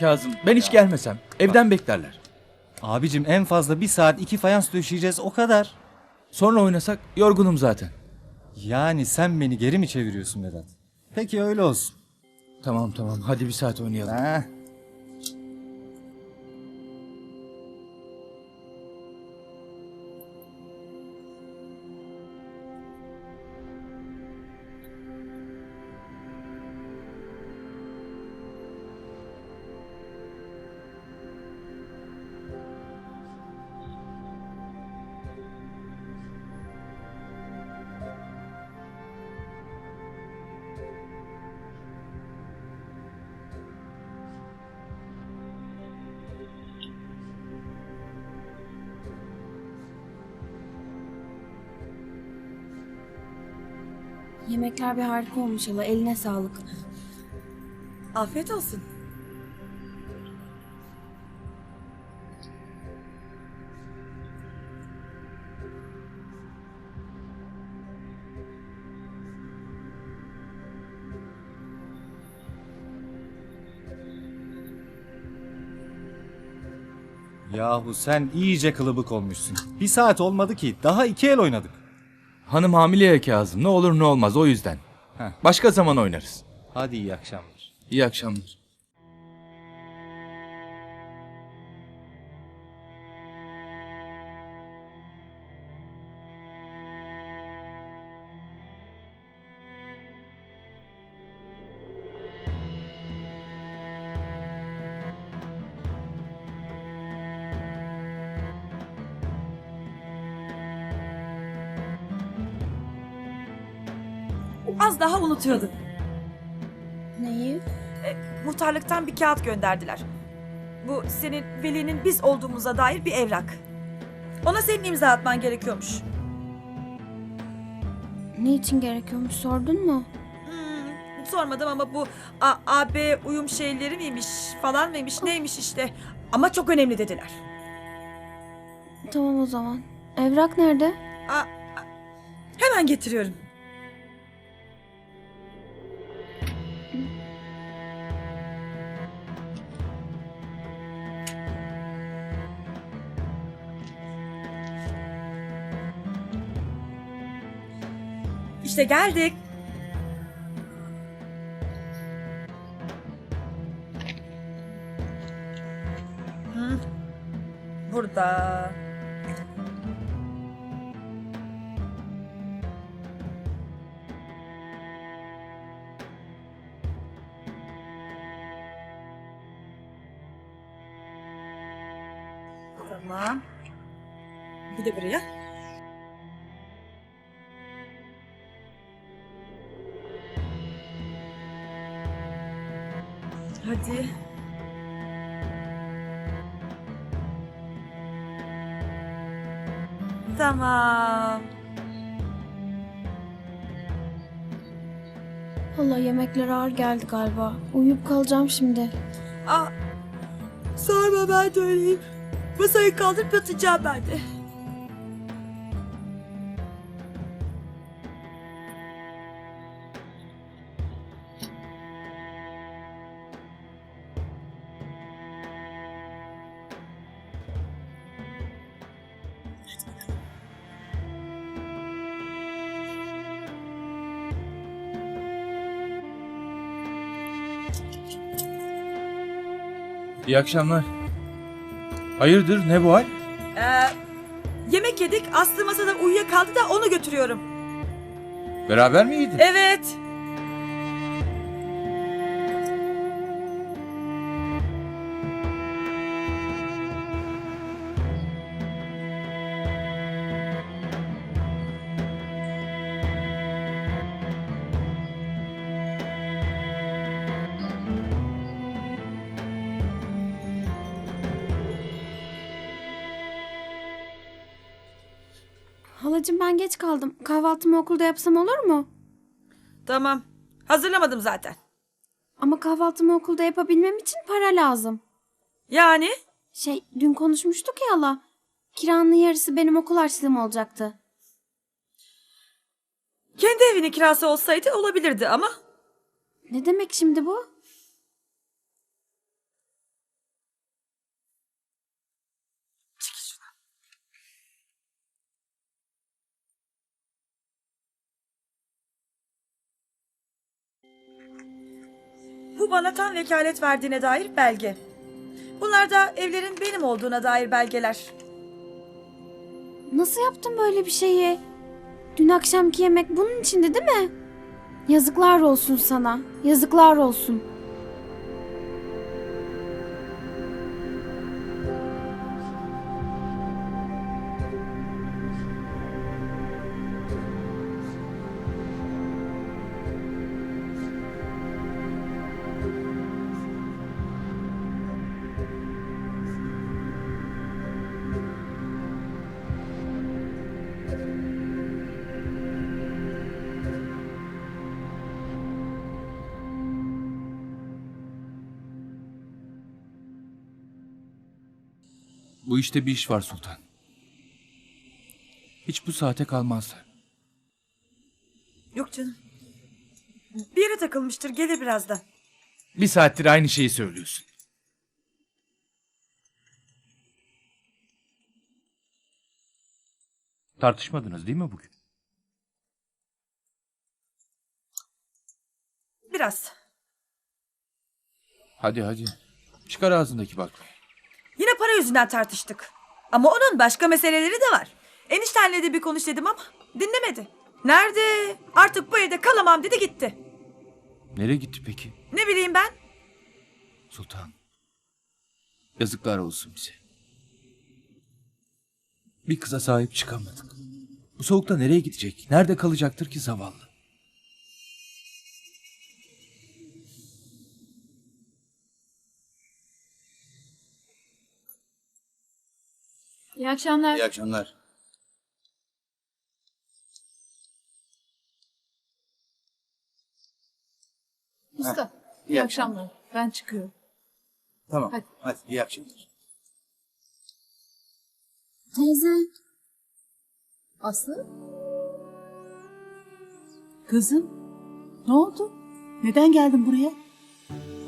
Kazım ben hiç gelmesem evden beklerler. Abicim en fazla bir saat iki fayans döşeyeceğiz o kadar. Sonra oynasak yorgunum zaten. Yani sen beni geri mi çeviriyorsun Vedat? Peki öyle olsun. Tamam tamam hadi bir saat oynayalım. Ha. Yemekler bir harika olmuş hala. Eline sağlık. Afiyet olsun. Yahu sen iyice kılıbık olmuşsun. Bir saat olmadı ki daha iki el oynadık. Hanım hamile ya Kazım ne olur ne olmaz o yüzden. Heh. Başka zaman oynarız. Hadi iyi akşamlar. İyi akşamlar. Unutuyordum. Neyi? Muhtarlıktan bir kağıt gönderdiler. Bu senin velinin biz olduğumuza dair bir evrak. Ona senin imza atman gerekiyormuş. Ne için gerekiyormuş sordun mu? Hmm, sormadım ama bu A- AB uyum şeyleri miymiş falan mıymış neymiş işte. Ama çok önemli dediler. Tamam o zaman. Evrak nerede? A- a- hemen getiriyorum. İşte geldik. Burada. Hadi. Tamam. Valla yemekler ağır geldi galiba. Uyuyup kalacağım şimdi. Aa, sorma ben de öyleyim. Masayı kaldırıp yatacağım ben de. İyi akşamlar. Hayırdır ne bu hal? Ee, yemek yedik. Aslı masada uyuyakaldı da onu götürüyorum. Beraber mi yedin? Evet. Halacığım ben geç kaldım. Kahvaltımı okulda yapsam olur mu? Tamam. Hazırlamadım zaten. Ama kahvaltımı okulda yapabilmem için para lazım. Yani? Şey dün konuşmuştuk ya hala. Kiranın yarısı benim okul harçlığım olacaktı. Kendi evinin kirası olsaydı olabilirdi ama Ne demek şimdi bu? Bana tam vekalet verdiğine dair belge. Bunlar da evlerin benim olduğuna dair belgeler. Nasıl yaptın böyle bir şeyi? Dün akşamki yemek bunun içinde değil mi? Yazıklar olsun sana. Yazıklar olsun. Bu işte bir iş var Sultan. Hiç bu saate kalmazlar. Yok canım. Bir yere takılmıştır gelir birazdan. Bir saattir aynı şeyi söylüyorsun. Tartışmadınız değil mi bugün? Biraz. Hadi hadi. Çıkar ağzındaki baklayı. Yine para yüzünden tartıştık. Ama onun başka meseleleri de var. Eniştenle de bir konuş dedim ama dinlemedi. Nerede? Artık bu evde kalamam dedi gitti. Nereye gitti peki? Ne bileyim ben? Sultan. Yazıklar olsun bize. Bir kıza sahip çıkamadık. Bu soğukta nereye gidecek? Nerede kalacaktır ki zavallı? İyi akşamlar. İyi akşamlar. Usta. iyi İyi akşamlar. akşamlar. Ben çıkıyorum. Tamam. Hadi. Hadi. iyi akşamlar. Teyze. Aslı? Kızım. Ne oldu? Neden geldin buraya?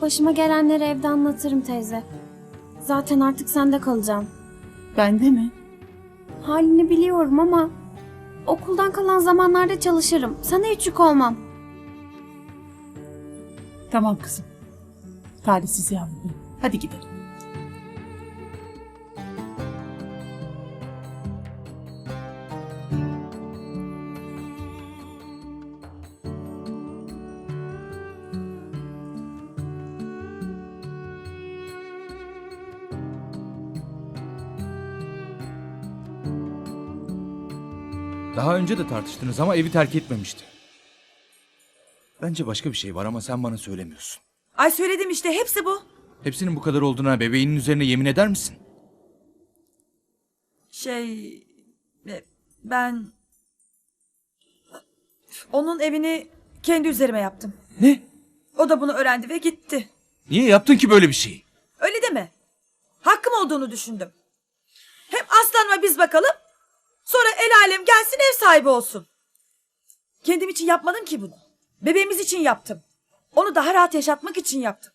Başıma gelenleri evde anlatırım teyze. Zaten artık sende kalacağım. Bende mi? Halini biliyorum ama okuldan kalan zamanlarda çalışırım. Sana hiç yük olmam. Tamam kızım. Talihsiz yavrum. Hadi gidelim. Önce de tartıştınız ama evi terk etmemişti. Bence başka bir şey var ama sen bana söylemiyorsun. Ay söyledim işte hepsi bu. Hepsinin bu kadar olduğuna bebeğinin üzerine yemin eder misin? Şey e, ben onun evini kendi üzerime yaptım. Ne? O da bunu öğrendi ve gitti. Niye yaptın ki böyle bir şeyi? Öyle deme. Hakkım olduğunu düşündüm. Hem aslanma biz bakalım. Sonra el alem gelsin ev sahibi olsun. Kendim için yapmadım ki bunu. Bebeğimiz için yaptım. Onu daha rahat yaşatmak için yaptım.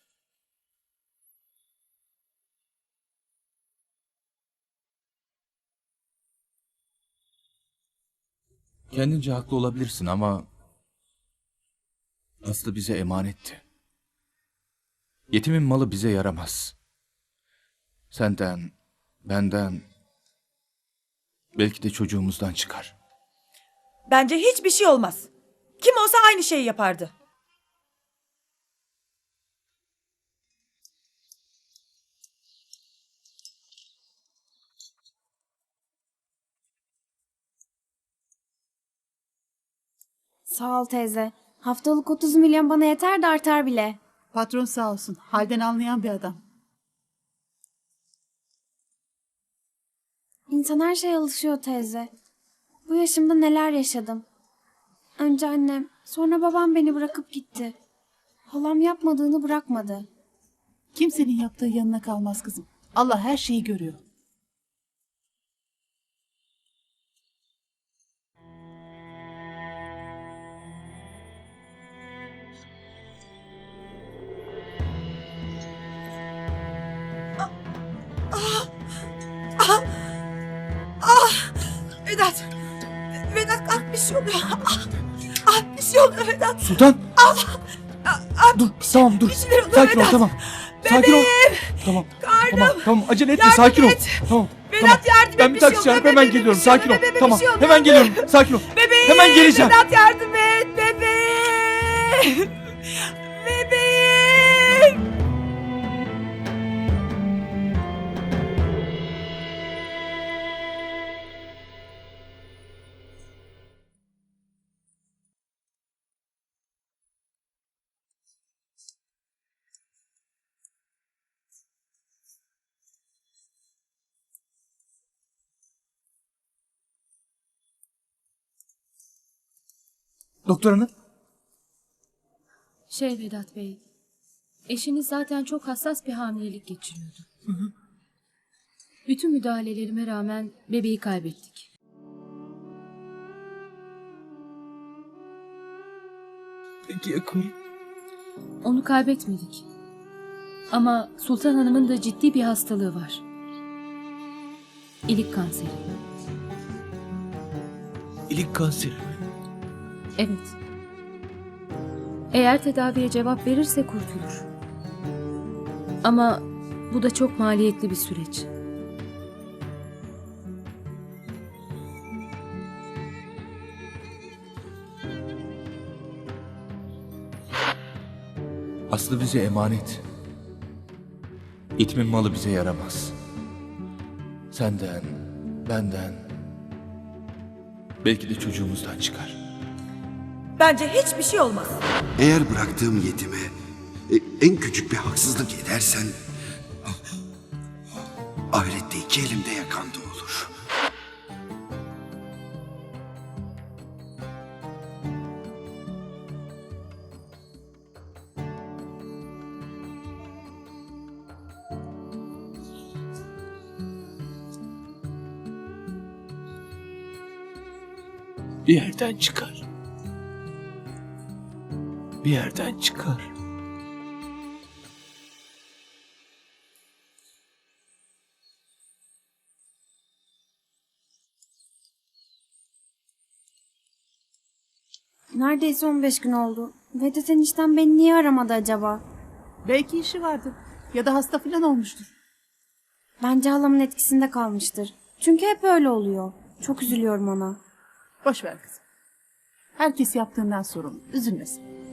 Kendince haklı olabilirsin ama... Aslı bize emanetti. Yetimin malı bize yaramaz. Senden, benden... Belki de çocuğumuzdan çıkar. Bence hiçbir şey olmaz. Kim olsa aynı şeyi yapardı. Sağ ol teyze. Haftalık 30 milyon bana yeter de artar bile. Patron sağ olsun. Halden anlayan bir adam. İnsan her şeye alışıyor teyze. Bu yaşımda neler yaşadım. Önce annem, sonra babam beni bırakıp gitti. Halam yapmadığını bırakmadı. Kimsenin yaptığı yanına kalmaz kızım. Allah her şeyi görüyor. Vedat. Vedat kalk bir şey oluyor. Ah, ah bir şey oluyor Vedat. Sultan! Dur, tamam dur. Bir şeyler oluyor. Sakin ol Vedat. tamam. Sakin ol. Tamam. Tamam tamam acele etme sakin ol. et. Tamam. Vedat, tamam. yardım et, Ben bir şey taksi çağırıp hemen Bebeğime bir geliyorum. şey Sakin ol. Tamam. şey. Hemen geliyorum. Sakin ol. Bebeğim. Hemen geleceğim. Vedat yardım et. Bebeğim. Bebeğim. Doktor hanım. Şey Vedat Bey, eşiniz zaten çok hassas bir hamilelik geçiriyordu. Bütün müdahalelerime rağmen bebeği kaybettik. Peki ya karım? Onu kaybetmedik. Ama Sultan Hanım'ın da ciddi bir hastalığı var. İlik kanseri. İlik kanseri. Evet. Eğer tedaviye cevap verirse kurtulur. Ama bu da çok maliyetli bir süreç. Aslı bize emanet. İtmin malı bize yaramaz. Senden, benden, belki de çocuğumuzdan çıkar. Bence hiçbir şey olmaz. Eğer bıraktığım yetime e, en küçük bir haksızlık edersen ahirette iki elimde yakanda olur. Bir yerden çıkar. Bir yerden çıkar. Neredeyse 15 gün oldu. Vedat enişten beni niye aramadı acaba? Belki işi vardır. Ya da hasta falan olmuştur. Bence halamın etkisinde kalmıştır. Çünkü hep öyle oluyor. Çok üzülüyorum ona. Boş ver kızım. Herkes yaptığından sorumlu. Üzülmesin.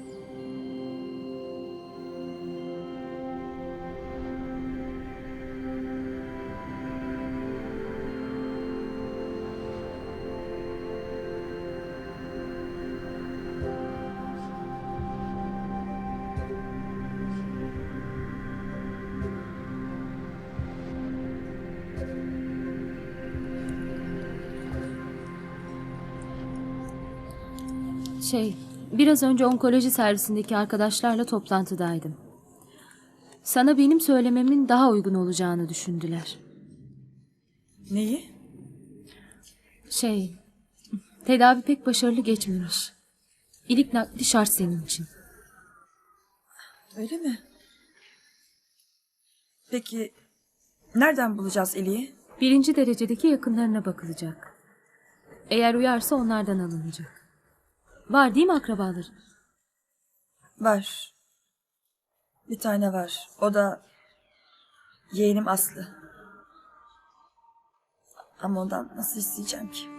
Şey, biraz önce onkoloji servisindeki arkadaşlarla toplantıdaydım. Sana benim söylememin daha uygun olacağını düşündüler. Neyi? Şey, tedavi pek başarılı geçmemiş. İlik nakli şart senin için. Öyle mi? Peki nereden bulacağız Eli'yi? Birinci derecedeki yakınlarına bakılacak. Eğer uyarsa onlardan alınacak. Var değil mi akrabaları? Var. Bir tane var. O da yeğenim Aslı. Ama ondan nasıl isteyeceğim ki?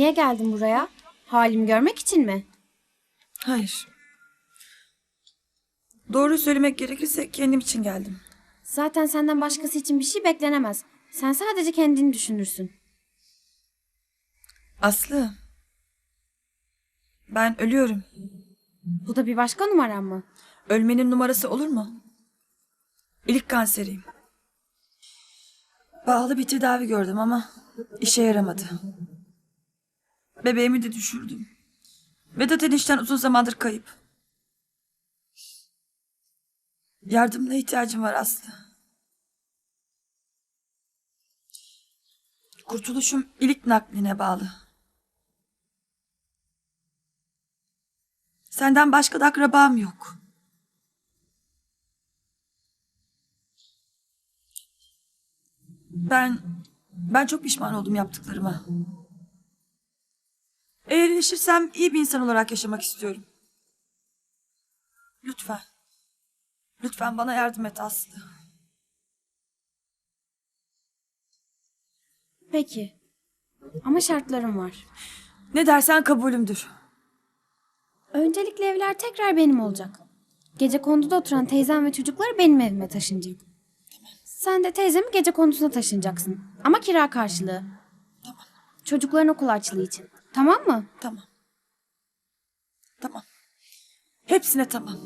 Niye geldin buraya? Halimi görmek için mi? Hayır. Doğru söylemek gerekirse kendim için geldim. Zaten senden başkası için bir şey beklenemez. Sen sadece kendini düşünürsün. Aslı. Ben ölüyorum. Bu da bir başka numaran mı? Ölmenin numarası olur mu? İlik kanseriyim. Pahalı bir tedavi gördüm ama işe yaramadı. Bebeğimi de düşürdüm. Vedat enişten uzun zamandır kayıp. Yardımına ihtiyacım var Aslı. Kurtuluşum ilik nakline bağlı. Senden başka da akrabam yok. Ben ben çok pişman oldum yaptıklarıma. Eğer iyileşirsem iyi bir insan olarak yaşamak istiyorum. Lütfen. Lütfen bana yardım et Aslı. Peki. Ama şartlarım var. Ne dersen kabulümdür. Öncelikle evler tekrar benim olacak. Gece konduda oturan teyzem ve çocukları benim evime taşınacak. Sen de teyzemin gece kondusuna taşınacaksın. Ama kira karşılığı. Çocukların okul açlığı için. Tamam mı? Tamam. Tamam. Hepsine tamam.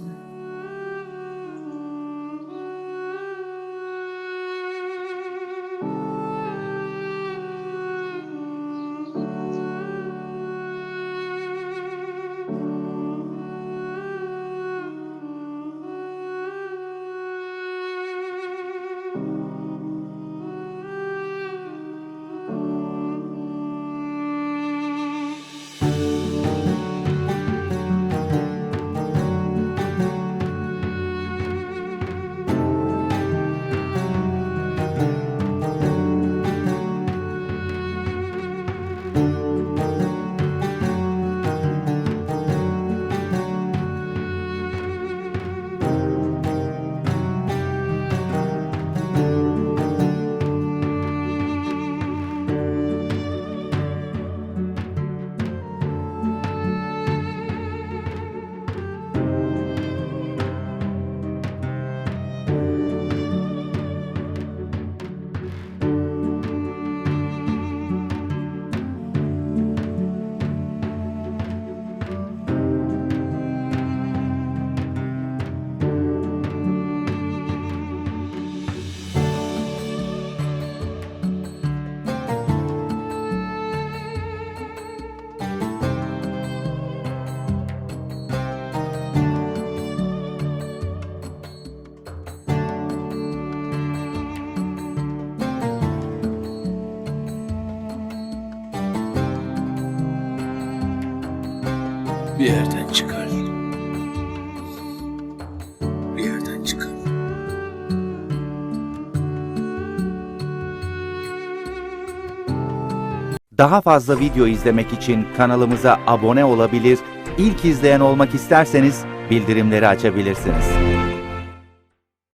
Çıkar. Bir yerden çıkar. Daha fazla video izlemek için kanalımıza abone olabilir, ilk izleyen olmak isterseniz bildirimleri açabilirsiniz.